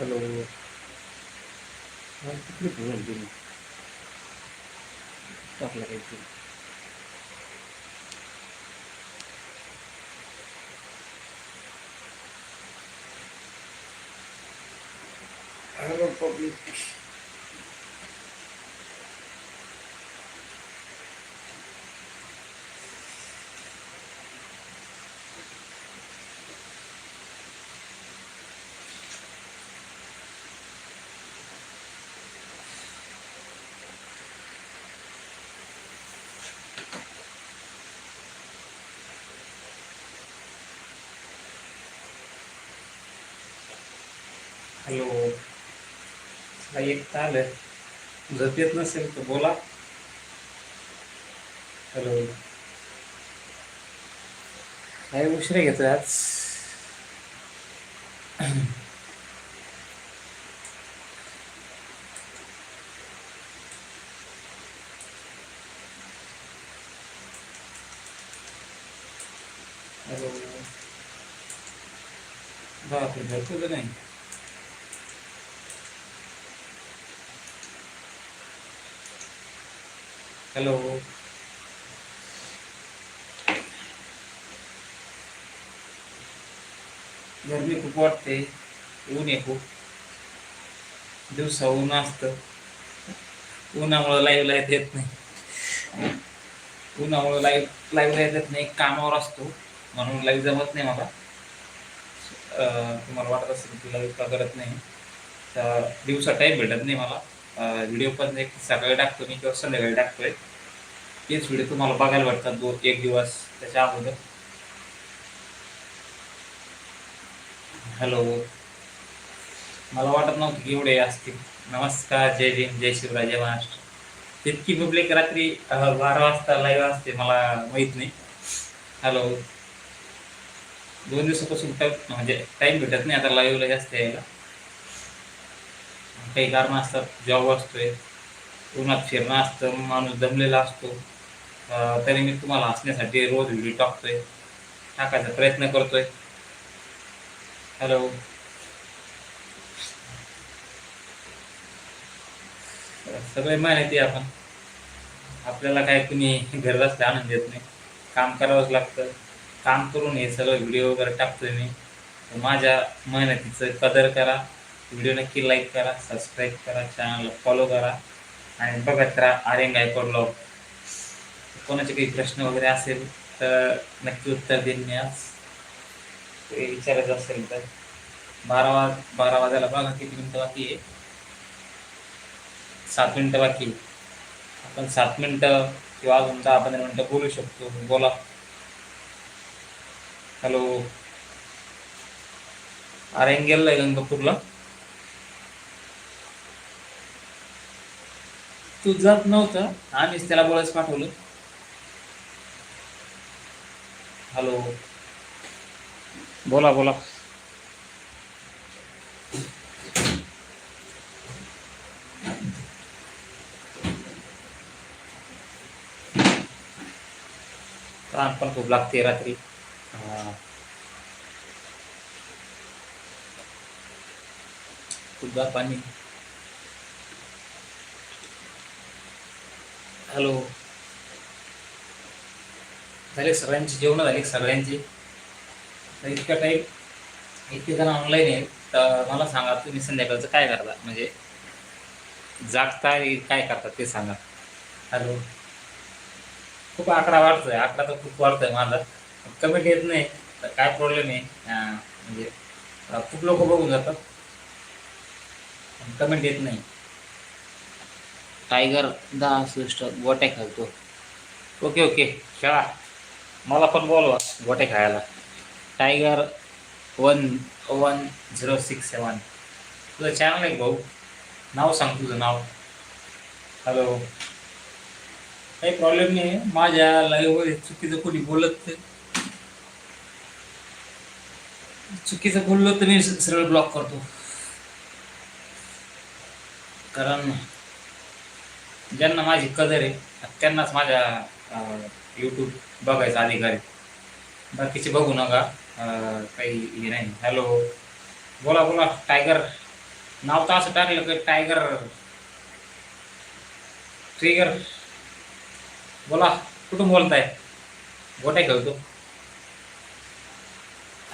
Hello हा, तिकडे बोल तुम्ही टाकला काहीतरी हॅलो पब्लिक हॅलो. काही एक आलं. झोप येत नसेल तर बोला. हॅलो. काय उशिरा घेतोय आज? हॅलो. बापरे भरपूर नाही हॅलो. गरमी खूप वाटते. ऊन आहे खूप. दिवसा ऊन असतं. उन्हामुळं लाईव्ह येत येत नाही. उन्हामुळं लाईव्ह लाईव्ह येत येत नाही. कामावर असतो. म्हणून लाईव्ह जमत नाही मला. तुम्हाला वाटत असेल की लाईव्ह का करत नाही. तर दिवसा टाईम भेटत नाही मला. व्हिडिओ पण एक सकाळी टाकतो मी किंवा संध्याकाळी टाकतोय. तेच व्हिडिओ तुम्हाला बघायला वाटतात दोन एक दिवस त्याच्या अगोदर. हॅलो मला वाटत नव्हतं की एवढे असतील. नमस्कार जय भीम जय शिवराय जय महाराष्ट्र. तितकी पब्लिक रात्री बारा वाजता लाईव्ह असते मला माहीत नाही. हॅलो दोन दिवसापासून म्हणजे टाईम भेटत नाही आता लाईव्हला जास्त यायला. काही कारण असतात जॉब असतोय उन्हात फिरणं असतं माणूस दमलेला असतो. तरी मी तुम्हाला हसण्यासाठी रोज व्हिडिओ टाकतोय. टाकायचा प्रयत्न करतोय. हॅलो सगळे माहिती आहे आपण. आपल्याला काय कुणी घर बसल्या आनंद देत नाही. काम करावंच लागतं. काम करून हे सगळं व्हिडिओ वगैरे टाकतोय मी. माझ्या मेहनतीचं कदर करा. व्हिडिओ नक्की लाईक करा सबस्क्राईब करा चॅनलला फॉलो करा. आणि बघत राहा आर्यन गायकवाड ब्लॉग कोणाचे काही प्रश्न वगैरे असेल तर नक्की उत्तर देईन मी आज. ते विचारायचं असेल तर. बारा वाज बारा वाजायला बघा किती मिनटं बाकी आहे. सात मिनटं बाकी आहे. आपण सात मिनटं किंवा अजून दहा पंधरा मिनटं बोलू शकतो. बोला. हॅलो आर्यन आहे गंगापूरला. तू जात नव्हता. आम्हीच त्याला बोलायच पाठवलं. हॅलो बोला बोला. ताण पण खूप लागते रात्री. गार पाणी. हॅलो. झाले सगळ्यांची जेवणं झाली सगळ्यांची. तर इतका टाईम इतके जण ऑनलाईन आहे तर मला सांगा तुम्ही संध्याकाळचं काय करता? म्हणजे जागता काय करता ते सांगा. हॅलो. खूप आकडा वाढतोय आकडा तर खूप वाढतोय माझा. कमेंट येत नाही तर काय प्रॉब्लेम आहे? म्हणजे खूप लोक बघून जातात कमेंट येत नाही. टायगर दहा सृष्ट गोट्या खेळतो. ओके ओके खेळा. मला पण बोलवा गोट्या खेळायला. Tiger one one zero six seven. तुझं चॅनल आहे भाऊ. नाव सांग तुझं नाव. हॅलो काही प्रॉब्लेम नाही. माझ्या लाईव्हवर चुकीचं कोणी बोलत चुकीचं बोललो तर मी सरळ ब्लॉक करतो. कारण ज्यांना माझी कदर आहे त्यांनाच माझ्या यूट्यूब बघायचा अधिकार आहे. बाकीचे बघू नका काही हे नाही. हॅलो बोला बोला. टायगर नाव तर असं टाकलं की टायगर ट्रिगर बोला कुठून बोलताय? गोट्या खेळतो.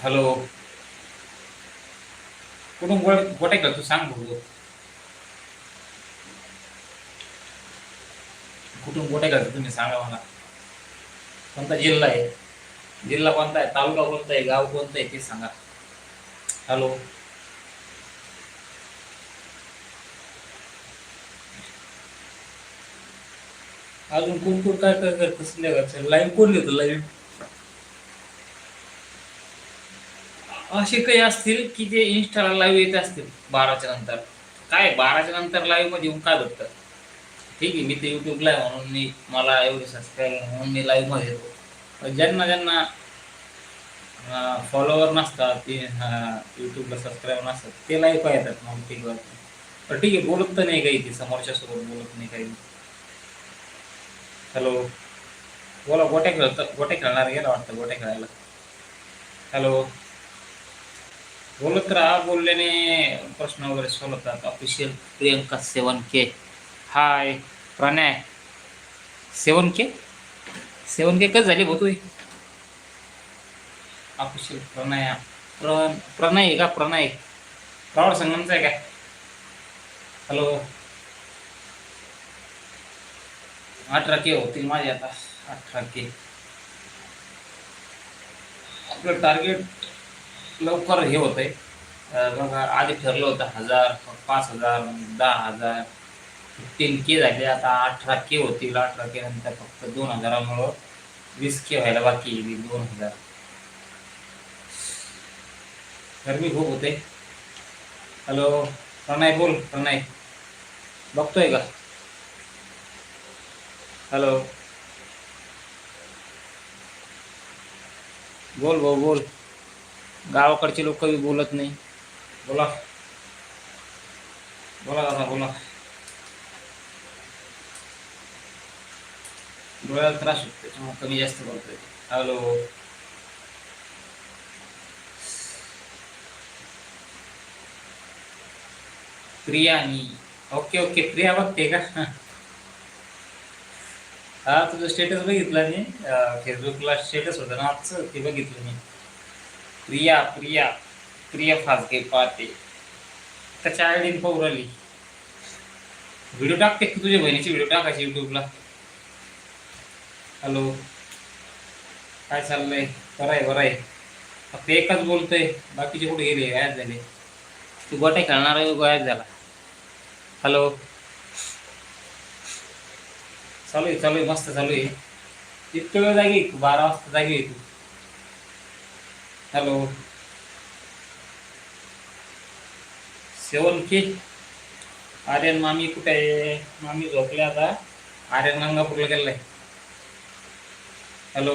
हॅलो कुठून गोळ गोट्या खेळतो? सांग बघू. कुठून कुठे खेळतो तुम्ही सांगा मला. कोणता जिल्हा आहे? जिल्हा कोणता आहे? तालुका कोणता आहे? गाव कोणतं आहे ते सांगा. हॅलो. अजून कोण कोण काय काय करतं संध्याकाळचं लाईव्ह कोण घेतो लाईव्ह असे काही असतील की जे इन्स्टाला लाईव्ह येत असतील बाराच्या नंतर. काय? बाराच्या नंतर लाईव्हमध्ये येऊन काय भेटतं ठीक आहे मी ते युट्यूबला आहे म्हणून मी मला एवढे सबस्क्राईब म्हणून मी लाईव्हमध्ये येतो. पण ज्यांना ज्यांना फॉलोवर नसतात ते यूट्यूबला सबस्क्राईब नसतात ते लाईव्ह पाहतात मग ठीक वाटतं पण ठीक आहे बोलत तर नाही काही ते समोरच्या सोबत बोलत नाही काही. हॅलो बोला गोट्या खेळत गोटे खेळणार गेला वाटतं गोटे खेळायला. हॅलो बोलत राहा बोलल्याने प्रश्न वगैरे सोडवतात. ऑफिशियल प्रियंका सेवन के हाय प्रणय सेवन के? सेवन के कसं झाली भाऊ तू ऑफिशियल प्रणय. प्र प्रणय आहे का? प्रणय. प्रौढ संगमचा आहे काय हॅलो अठरा के होतील माझे आता. अठरा के. आपलं टार्गेट लवकर हे होत आहे बघा आधी ठरलं होतं हजार पाच हजार दहा हजार. तीन के झाले आता अठरा के होतील अठरा के नंतर फक्त दोन हजारामुळं वीस के व्हायला बाकी आहे दोन हजार. गरमी खूप होते. हॅलो प्रणय बोल प्रणय. बघतोय का? हॅलो. बोल भाऊ बोल. गावाकडचे लोक बोलत नाही. बोला. बोला दादा बोला. डोळ्याला त्रास होतो त्याच्यामुळे कमी जास्त करतोय हॅलो प्रिया मी ओके ओके प्रिया बघते का हा तुझं स्टेटस बघितला मी फेसबुकला स्टेटस होता ना आजचं ते बघितलं मी प्रिया प्रिया प्रिया फासगे पाहते त्याच्या आयडीन पाहू राहिली व्हिडिओ टाकते तुझ्या बहिणीची व्हिडिओ टाकायची युट्यूबला हॅलो. काय चाललंय? बरं आहे बरं आहे फक्त एकच बोलतोय बाकीचे कुठे गेले? गायब झाले. तू गोटे खेळणार आहे गायब झाला? हॅलो. चालू आहे चालू आहे मस्त चालू आहे. इतकं वेळ जागी तू बारा वाजता जागी आहे तू. हॅलो. सेवन की. आर्यन मामी कुठे आहे? मामी झोपले आता. आर्यन गंगापूरला गेलाय. हॅलो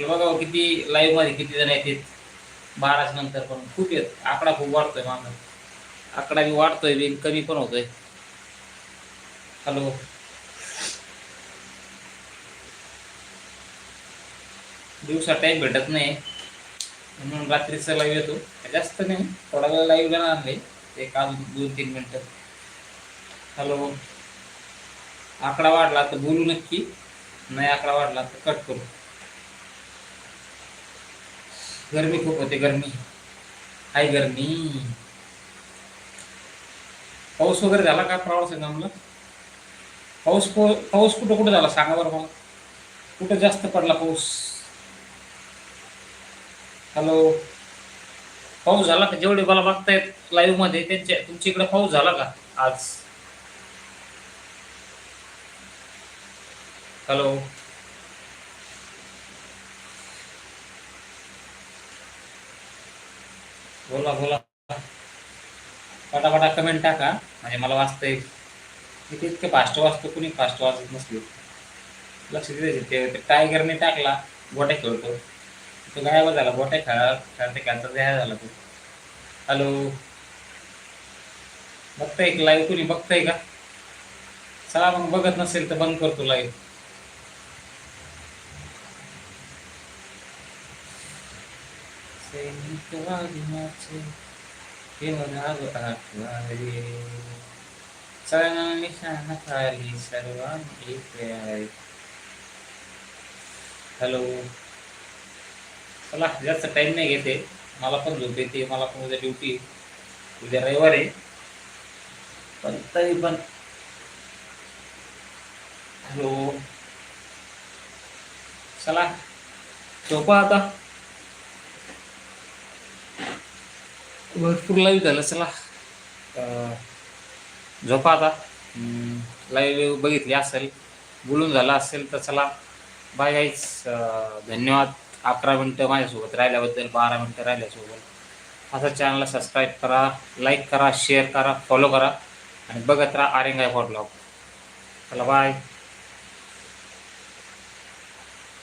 बघा हो, किती लाईव्हमध्ये किती जण येतात बाराच्या नंतर पण खूप येत आकडा खूप वाढतोय माझा आकडा बी वाढतोय बी कमी पण होतोय. हॅलो दिवसा टाईम भेटत नाही. म्हणून रात्रीचा लाईव्ह येतो. जास्त नाही थोडा वेळ लाईव्ह जाणार नाही एक अजून दोन तीन मिनटं. हॅलो. आकडा वाढला तर बोलू नक्की. नाही आकडा वाढला तर कट करू. गर्मी खूप होते गर्मी. हाय गर्मी. पाऊस वगैरे झाला का प्रवास संगमला पाऊस पाऊस कुठं कुठं झाला? सांगा बरं मला. कुठं जास्त पडला पाऊस? हॅलो. पाऊस झाला का जेवढे मला बघतायत लाईव्हमध्ये त्यांच्या तुमच्या इकडे पाऊस झाला का आज? हॅलो बोला बोला. पटापटा कमेंट टाका म्हणजे मला वाचता येईल मी ते फास्ट वाचतो कुणी फास्ट वाचत नसले. लक्ष द्यायचे ते ते टायगरने टाकला गोट्या खेळतो. तो गायब झाला बोटे खेळा खेळते खेळता द्या झाला तो. हॅलो बघताय का लाईव्ह तुम्ही बघताय का? चला मग बघत नसेल तर बंद करतो लाईव्ह हॅलो चला जास्त टाइम नाही घेते. मला पण झोप येते मला पण उद्या ड्युटी उद्या रविवार आहे. पण तरी पण. हॅलो चला झोपा आता. भरपूर लाईव्ह झालं चला. झोपा आता. लाईव्ह बघितली असेल बोलून झालं असेल तर चला. बाय गाईज धन्यवाद. अकरा मिनटं माझ्यासोबत राहिल्याबद्दल बारा मिनटं राहिल्यासोबत. असं चॅनलला सबस्क्राईब करा लाईक करा शेअर करा फॉलो करा. आणि बघत राहा आरेंगाय ब्लॉग चला बाय